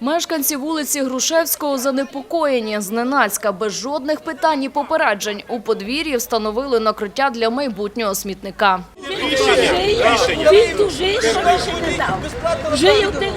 Мешканці вулиці Грушевського занепокоєні. Зненацька, без жодних питань і попереджень. У подвір'ї встановили накриття для майбутнього смітника. Він тужий, що рішення дав. Жиє в тих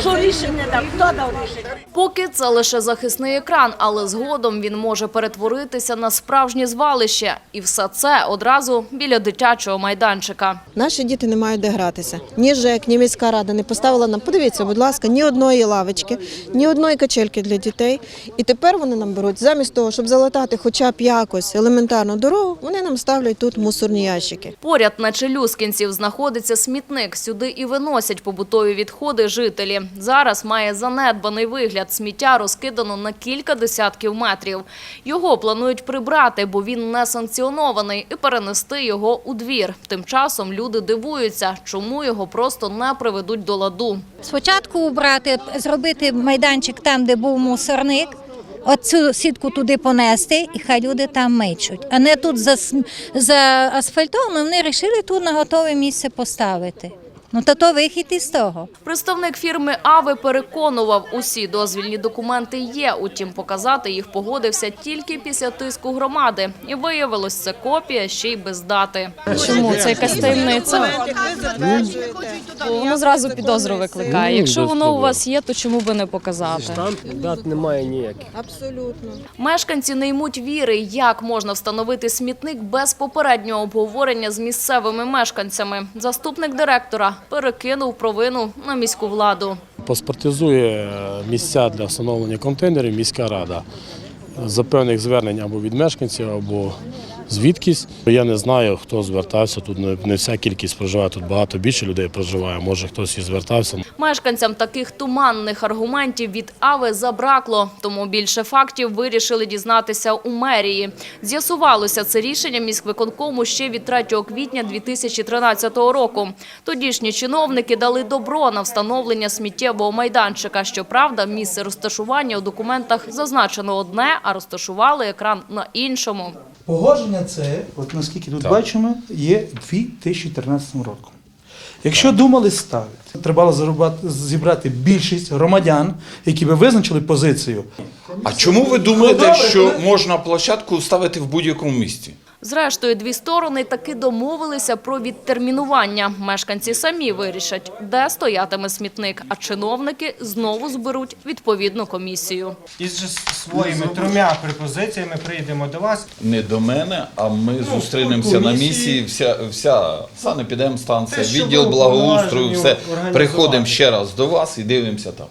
що рішення дав. Хто дав рішення? Поки це лише захисний екран, але згодом він може перетворитися на справжнє звалище. І все це одразу біля дитячого майданчика. Наші діти не мають де гратися. Ні ЖЕК, ні міська рада не поставила нам. Подивіться, будь ласка, ні одної лавочки, ні одної качельки для дітей. І тепер вони нам беруть, замість того, щоб залатати хоча б якось елементарну дорогу, вони нам ставлять тут мусорні ящики. Поряд на Челюскінців знаходиться смітник. Сюди і виносять побутові відходи жителі. Зараз має занедбаний вигляд. Сміття розкидано на кілька десятків метрів. Його планують прибрати, бо він не санкціонований, і перенести його у двір. Тим часом люди дивуються, чому його просто не приведуть до ладу. Спочатку убрати, зробити майданчик там, де був мусорник, оцю сітку туди понести, і хай люди там мичуть. А не тут за, за асфальтовано, вони вирішили тут на готове місце поставити. Ну то то вихід із того. Представник фірми «Ави» переконував, усі дозвільні документи є, утім показати їх погодився тільки після тиску громади. І виявилось, це копія ще й без дати. Чому це якась таємниця? Воно зразу підозру викликає. Якщо воно у вас є, то чому би не показати? Штамп дат немає ніяких. Абсолютно. Мешканці не ймуть віри, як можна встановити смітник без попереднього обговорення з місцевими мешканцями. Заступник директора перекинув провину на міську владу. Паспортизує місця для встановлення контейнерів міська рада. За певних звернень або від мешканців, або звідкись. Я не знаю, хто звертався. Тут не- вся кількість проживає, тут багато більше людей проживає. Може хтось і звертався. Мешканцям таких туманних аргументів від АВИ забракло, тому більше фактів вирішили дізнатися у мерії. З'ясувалося це рішення міськвиконкому ще від 3 квітня 2013 року. Тодішні чиновники дали добро на встановлення сміттєвого майданчика. Щоправда, місце розташування у документах зазначено одне, а розташували екран на іншому. Погодження це, от наскільки тут бачимо, є 2013 роком. Якщо думали ставити, треба зібрати більшість громадян, які би визначили позицію. А чому ви думаєте, що можна площадку ставити в будь-якому місці? Зрештою, дві сторони таки домовилися про відтермінування. Мешканці самі вирішать, де стоятиме смітник, а чиновники знову зберуть відповідну комісію. Із своїми трьома пропозиціями прийдемо до вас. Не до мене, а ми зустрінемося на місії. Вся вся санепідемстанція, відділ благоустрою, все приходимо ще раз до вас і дивимося там.